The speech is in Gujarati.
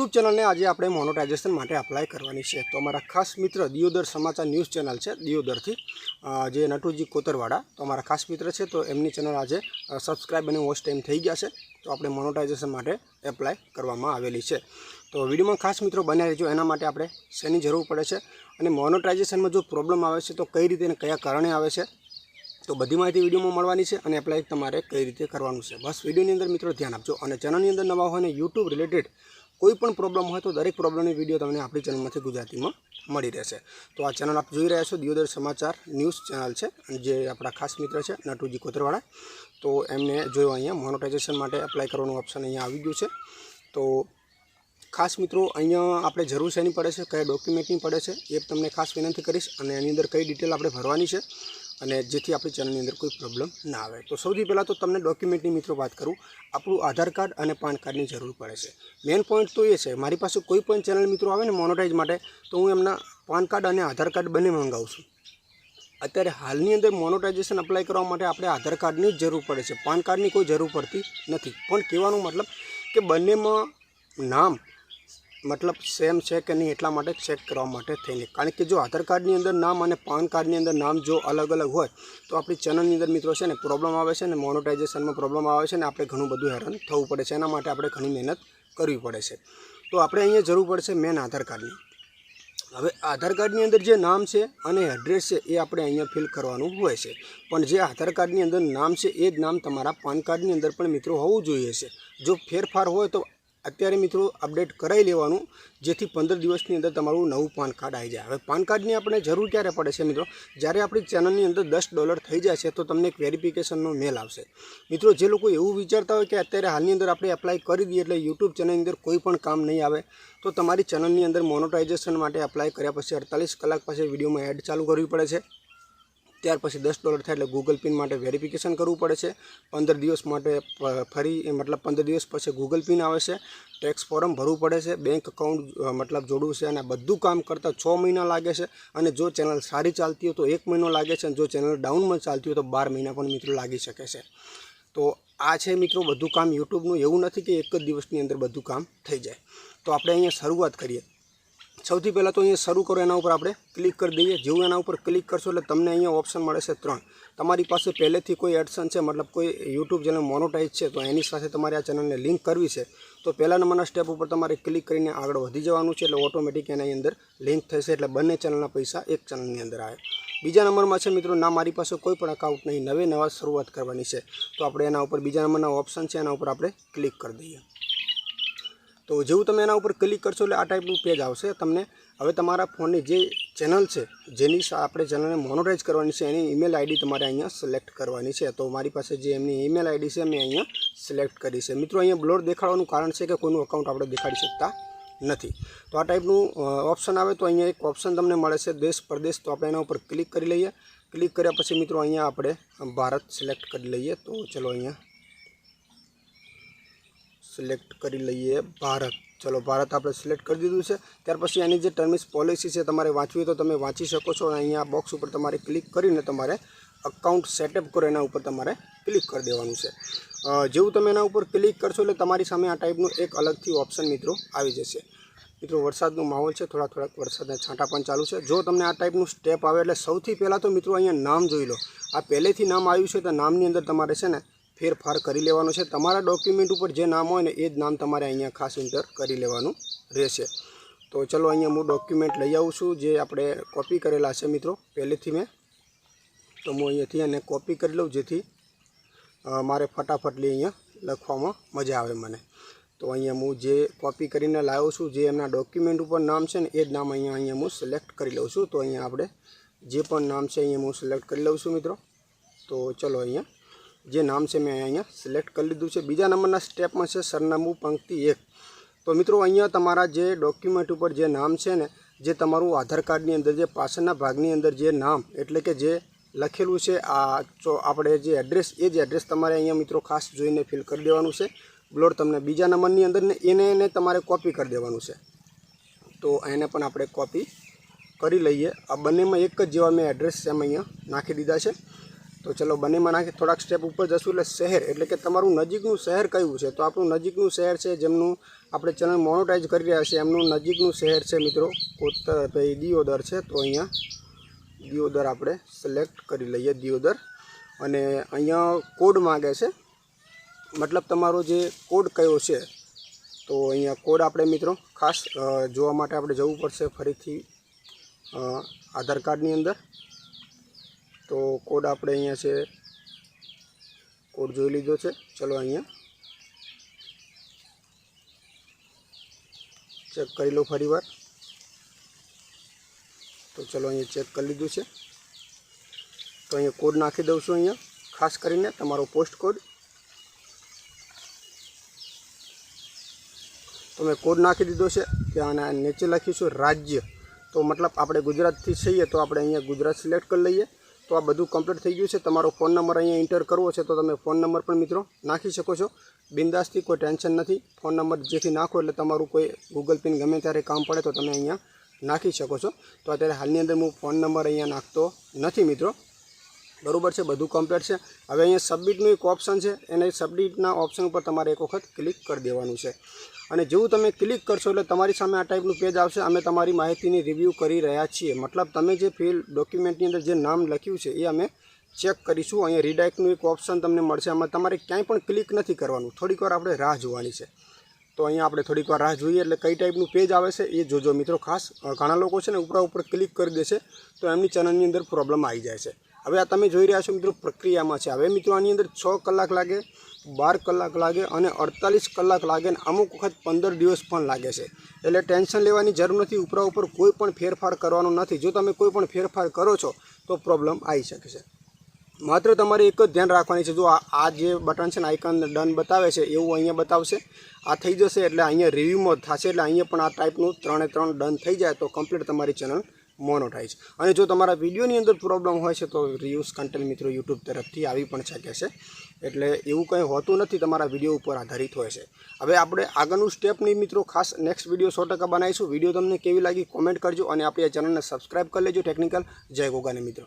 યુટ્યુબ ચેનલને આજે આપણે મોનોટાઇઝેશન માટે અપ્લાય કરવાની છે. તો અમારા ખાસ મિત્ર દિયોદર સમાચાર ન્યૂઝ ચેનલ છે, દિયોદરથી. જે નટુજી કોતરવાડા, તો અમારા ખાસ મિત્ર છે, તો એમની ચેનલ આજે સબસ્ક્રાઈબ અને વોચ ટાઈમ થઈ ગયા છે. તો આપણે મોનોટાઇઝેશન માટે એપ્લાય કરવામાં આવેલી છે. તો વિડીયોમાં ખાસ મિત્રો બન્યા રહેજો. એના માટે આપણે શેની જરૂર પડે છે અને મોનોટાઇઝેશનમાં જો પ્રોબ્લેમ આવે છે, તો કઈ રીતે અને કયા કારણે આવે છે, તો બધી માહિતી વિડીયોમાં મળવાની છે અને એપ્લાય તમારે કઈ રીતે કરવાનું છે. બસ વિડીયોની અંદર મિત્રો ધ્યાન આપજો અને ચેનલની અંદર નવા હોય ને યુટ્યુબ રિલેટેડ કોઈ પણ પ્રોબ્લેમ હોય તો દરેક પ્રોબ્લેમની વીડિયો તમને આપણી ચેનલમાંથી ગુજરાતીમાં મળી રહેશે. તો આ ચેનલ આપ જોઈ રહ્યા છો દિયોદર સમાચાર ન્યૂઝ ચેનલ છે જે આપણા ખાસ મિત્ર છે નટુજી કોતરવાળા તો એમને જોયો અહીંયા મોનોટાઇઝેશન માટે એપ્લાય કરવાનું ઓપ્શન અહીંયા આવી ગયું છે. તો ખાસ મિત્રો અહીંયા આપણે જરૂર શેની પડે છે, કયા ડોક્યુમેન્ટની પડે છે એ તમને ખાસ વિનંતી કરીશ અને એની અંદર કઈ ડિટેલ આપણે ભરવાની છે અને જેથી આપણી ચેનલની અંદર કોઈ પ્રોબ્લેમ ના આવે. તો સૌથી પહેલાં તો તમને ડોક્યુમેન્ટની મિત્રો વાત કરું. આપણું આધાર કાર્ડ અને પાન કાર્ડની જરૂર પડે છે. મેઇન પોઈન્ટ તો એ છે, મારી પાસે કોઈ પણ ચેનલ મિત્રો આવે ને મોનોટાઇઝ માટે, તો હું એમના પાન કાર્ડ અને આધાર કાર્ડ બંને મંગાવું છું. અત્યારે હાલની અંદર મોનોટાઇઝેશન અપ્લાય કરવા માટે આપણે આધાર કાર્ડની જ જરૂર પડે છે. પાન કાર્ડની કોઈ જરૂર પડતી નથી. પણ કહેવાનો મતલબ કે બંનેમાં નામ મતલબ સેમ છે કે નહીં એટલા માટે ચેક કરવા માટે થઈને. કારણ કે જો આધાર કાર્ડની અંદર નામ અને પાન કાર્ડની અંદર નામ જો અલગ અલગ હોય, તો આપણી ચેનલની અંદર મિત્રો છે ને પ્રોબ્લેમ આવે છે ને મોનોટાઇઝેશનમાં પ્રોબ્લેમ આવે છે ને, આપણે ઘણું બધું હેરાન થવું પડે છે. એના માટે આપણે ઘણી મહેનત કરવી પડે છે. તો આપણે અહીંયા જરૂર પડશે મેન આધાર કાર્ડની. હવે આધાર કાર્ડની અંદર જે નામ છે અને એડ્રેસ છે એ આપણે અહીંયા ફિલ કરવાનું હોય છે. પણ જે આધાર કાર્ડની અંદર નામ છે એ જ નામ તમારા પાન કાર્ડની અંદર પણ મિત્રો હોવું જોઈએ છે. જો ફેરફાર હોય તો અત્યારે મિત્રો અપડેટ કરાવી લેવાનું, જેથી પંદર દિવસની અંદર તમારું નવું પાન કાર્ડ આવી જાય. હવે પાન કાર્ડની આપણે જરૂર ક્યારે પડે છે મિત્રો? જ્યારે આપણી ચેનલની અંદર દસ ડોલર થઈ જાય છે, તો તમને એક વેરિફિકેશનનો મેલ આવશે. મિત્રો, જે લોકો એવું વિચારતા હોય કે અત્યારે હાલની અંદર આપણે એપ્લાય કરી દઈએ એટલે યુટ્યુબ ચેનલની અંદર કોઈ પણ કામ નહીં આવે, તો તમારી ચેનલની અંદર મોનોટાઇઝેશન માટે એપ્લાય કર્યા પછી અડતાલીસ કલાક પછી વિડીયોમાં એડ ચાલુ કરવી પડે છે. ત્યાર પછી દસ ડોલર થાય એટલે ગૂગલ પિન માટે વેરિફિકેશન કરવું પડે છે. પંદર દિવસ માટે ફરી મતલબ પંદર દિવસ પછી ગૂગલ પિન આવે છે. ટેક્સ ફોર્મ ભરવું પડે છે. બેંક એકાઉન્ટ મતલબ જોડવું છે અને બધું કામ કરતાં છ મહિના લાગે છે. અને જો ચેનલ સારી ચાલતી હોય તો એક મહિનો લાગે છે અને જો ચેનલ ડાઉનમાં ચાલતી હોય તો બાર મહિના પણ મિત્રો લાગી શકે છે. તો આ છે મિત્રો બધું કામ યુટ્યુબનું એવું નથી કે એક જ દિવસની અંદર બધું કામ થઈ જાય. તો આપણે અહીંયા શરૂઆત કરીએ. સૌથી પહેલાં તો અહીંયા શરૂ કરો એના ઉપર આપણે ક્લિક કરી દઈએ. જેવું એના ઉપર ક્લિક કરશો એટલે તમને અહીંયા ઓપ્શન મળે છે ત્રણ. તમારી પાસે પહેલેથી કોઈ એડસન છે, મતલબ કોઈ યુટ્યુબ ચેનલ મોનોટાઈઝ છે, તો એની સાથે તમારે આ ચેનલને લિંક કરવી છે. તો પહેલા નંબરના સ્ટેપ ઉપર તમારે ક્લિક કરીને આગળ વધી જવાનું છે એટલે ઓટોમેટિક એની અંદર લિંક થશે એટલે બંને ચેનલના પૈસા એક ચેનલની અંદર આવે. બીજા નંબરમાં છે મિત્રો, ના મારી પાસે કોઈ પણ અકાઉન્ટ નહીં. નવે નવા શરૂઆત કરવાની છે. તો આપણે એના ઉપર બીજા નંબરના ઓપ્શન છે, એના ઉપર આપણે ક્લિક કરી દઈએ. તો જેવું તમે એના ઉપર ક્લિક કરશો એટલે આ ટાઈપનું પેજ આવશે. તમને હવે તમારા ફોનની જે ચેનલ છે, જેની આપણે ચેનલને મોનોટાઈઝ કરવાની છે, એની ઈમેલ આઈડી તમારે અહીંયા સિલેક્ટ કરવાની છે. તો મારી પાસે જે એમની ઈમેલ આઈડી છે, મેં અહીંયા સિલેક્ટ કરી છે. મિત્રો, અહીંયા બ્લોર દેખાડવાનું કારણ છે કે કોઈનું અકાઉન્ટ આપણે દેખાડી શકતા નથી. તો આ ટાઈપનું ઓપ્શન આવે તો અહીંયા એક ઓપ્શન તમને મળે છે, દેશ પરદેશ. તો આપણે એના ઉપર ક્લિક કરી લઈએ. ક્લિક કર્યા પછી મિત્રો, અહીંયા આપણે ભારત સિલેક્ટ કરી લઈએ. તો ચલો અહીંયા સિલેક્ટ કરી લઈએ ભારત. ચલો, ભારત આપણે સિલેક્ટ કરી દીધું છે. ત્યાર પછી એની જે ટર્મિસ પોલિસી છે, તમારે વાંચવી તો તમે વાંચી શકો છો અને અહીંયા બોક્સ ઉપર તમારે ક્લિક કરીને તમારે અકાઉન્ટ સેટઅપ કરો, એના ઉપર તમારે ક્લિક કરી દેવાનું છે. જેવું તમે એના ઉપર ક્લિક કરશો એટલે તમારી સામે આ ટાઈપનું એક અલગથી ઓપ્શન મિત્રો આવી જશે. મિત્રો, વરસાદનો માહોલ છે, થોડા થોડાક વરસાદના છાંટા પણ ચાલુ છે. જો તમને આ ટાઈપનું સ્ટેપ આવે એટલે સૌથી પહેલાં તો મિત્રો અહીંયા નામ જોઈ લો. આ પહેલેથી નામ આવ્યું છે, તો નામની અંદર તમારે છે ને ફેરફાર કરી લેવાનો છે. તમારા ડોક્યુમેન્ટ ઉપર જે નામ હોય ને, એ જ નામ તમારે અહીંયા ખાસ એન્ટર કરી લેવાનું રહેશે. તો ચલો અહીંયા હું ડોક્યુમેન્ટ લઈ આવું છું, જે આપણે કોપી કરેલા છે મિત્રો. પહેલેથી મેં. તો હું અહીંયાથી એને કોપી કરી લઉં, જેથી મારે ફટાફટલી અહીંયા લખવામાં મજા આવે મને. તો અહીંયા હું જે કોપી કરીને લાવ્યો છું, જે એમના ડોક્યુમેન્ટ ઉપર નામ છે ને, એ જ નામ અહીંયા અહીંયા હું સિલેક્ટ કરી લઉં છું. તો અહીંયા આપણે જે પણ નામ છે, અહીંયા હું સિલેક્ટ કરી લઉં છું મિત્રો. તો ચલો અહીંયા જે નામ છે મેં અહીંયા સિલેક્ટ કરી લીધું છે. બીજા નંબરના સ્ટેપમાં છે સરનામું પંક્તિ એક. તો મિત્રો અહીંયા તમારા જે ડોક્યુમેન્ટ ઉપર જે નામ છે ને, જે તમારું આધાર કાર્ડની અંદર, જે પાછળના ભાગની અંદર જે નામ, એટલે કે જે લખેલું છે, આ ચો આપણે જે એડ્રેસ એ જ એડ્રેસ તમારે અહીંયા મિત્રો ખાસ જોઈને ફિલ કરી દેવાનું છે. બ્લોડ તમને બીજા નંબરની અંદર ને, એને એને તમારે કોપી કરી દેવાનું છે. તો એને પણ આપણે કોપી કરી લઈએ. આ બંનેમાં એક જ જેવા મેં એડ્રેસ એમ અહીંયા નાખી દીધા છે. તો ચલો બંનેમાં નાખી થોડાક સ્ટેપ ઉપર જશું એટલે શહેર, એટલે કે તમારું નજીકનું શહેર કયું છે? તો આપણું નજીકનું શહેર છે જેમનું આપણે ચેનલ મોનોટાઈઝ કરી રહ્યા છીએ, એમનું નજીકનું શહેર છે મિત્રો. કોતર ભાઈ દિયોદર છે, તો અહીંયા દિયોદર આપણે સિલેક્ટ કરી લઈએ, દિયોદર. અને અહીંયા કોડ માગે છે. મતલબ તમારો જે કોડ કયો છે, તો અહીંયા કોડ આપણે મિત્રો ખાસ જોવા માટે આપણે જવું પડશે ફરીથી આધાર કાર્ડની અંદર. તો કોડ આપણે અહીંયા છે કોડ જોઈ લીધો છે. ચલો અહીંયા. ચેક કરી લો ફરીવાર. તો ચલો અહીંયા ચેક કરી લીધું છે. તો અહીંયા કોડ નાખી દઉં છું અહીંયા. ખાસ કરીને તમારો પોસ્ટ કોડ તો મેં કોડ નાખી દીધો છે ત્યાં અને નીચે લખ્યું છે રાજ્ય. તો મતલબ આપણે ગુજરાતથી છીએ તો આપણે અહીંયા ગુજરાત સિલેક્ટ કરી લઈએ. તો આ બધું કમ્પ્લીટ થઈ ગયું છે. તમારો ફોન નંબર અહીંયા એન્ટર કરવો છે તો તમે ફોન નંબર પણ મિત્રો નાખી શકો છો. બિંદાસથી કોઈ ટેન્શન નથી. ફોન નંબર જેથી નાખો એટલે તમારું કોઈ ગૂગલ પિન ગમે ત્યારે કામ પડે તો તમે અહીંયા નાખી શકો છો. તો અત્યારે હાલની અંદર હું ફોન નંબર અહીંયા નાખતો નથી મિત્રો. બરોબર છે, બધું કમ્પ્લીટ છે. હવે અહીંયા સબમિટનું એક ઓપ્શન છે, એને સબમિટના ઓપ્શન ઉપર તમારે એક વખત ક્લિક કરી દેવાનું છે. અને જેવું તમે ક્લિક કરશો એટલે તમારી સામે આ ટાઈપનું પેજ આવશે, અમે તમારી માહિતીની રિવ્યૂ કરી રહ્યા છીએ. મતલબ તમે જે ફિલ ડોક્યુમેન્ટની અંદર જે નામ લખ્યું છે, એ અમે ચેક કરીશું. અહીંયા રીડાયરેક્ટનું એક ઓપ્શન તમને મળશે. આમાં તમારે ક્યાંય પણ ક્લિક નથી કરવાનું. થોડીક વાર આપણે રાહ જોવાની છે. તો અહીંયા આપણે થોડીક વાર રાહ જોઈએ એટલે કઈ ટાઈપનું પેજ આવે છે, એ જોજો મિત્રો ખાસ. ઘણા લોકો છે ને ઉપરા ઉપર ક્લિક કરી દેશે, તો એમની ચેનલની અંદર પ્રોબ્લેમ આવી જાય છે. હવે આ તમે જોઈ રહ્યા છો મિત્રો પ્રક્રિયામાં છે. હવે મિત્રો આની અંદર છ કલાક લાગે, બાર કલાક લાગે અને અડતાલીસ કલાક લાગે અને અમુક વખત પંદર દિવસ પણ લાગે છે. એટલે ટેન્શન લેવાની જરૂર નથી, ઉપરા ઉપર કોઈ પણ ફેરફાર કરવાનો નથી. જો તમે કોઈ પણ ફેરફાર કરો છો, તો પ્રોબ્લેમ આવી શકે છે. માત્ર તમારે એક જ ધ્યાન રાખવાની છે. જો આ આ જે બટન છે ને આઇકન ડન બતાવે છે, એવું અહીંયા બતાવશે. આ થઈ જશે એટલે અહીંયા રિવ્યૂમાં થશે એટલે અહીંયા પણ આ ટાઈપનું ત્રણે ત્રણ ડન થઈ જાય તો કમ્પ્લીટ તમારી ચેનલ મોનોટાઈઝ અને જો તમારા વિડીયોની અંદર પ્રોબ્લેમ હોય છે તો રિવ્યુઝ કન્ટેન્ટ મિત્રો યુટ્યુબ તરફથી આવી પણ શકે છે. એટલે એવું કંઈ હોતું નથી, તમારા વીડિયો ઉપર આધારિત હોય છે. હવે આપણે આગળનું સ્ટેપની મિત્રો ખાસ નેક્સ્ટ વીડિયો સો ટકા બનાવીશું. વીડિયો તમને કેવી લાગી કોમેન્ટ કરજો અને આપણી આ ચેનલને સબસ્ક્રાઈબ કરી લેજો ટેકનિકલ જય ગોગાને મિત્રો.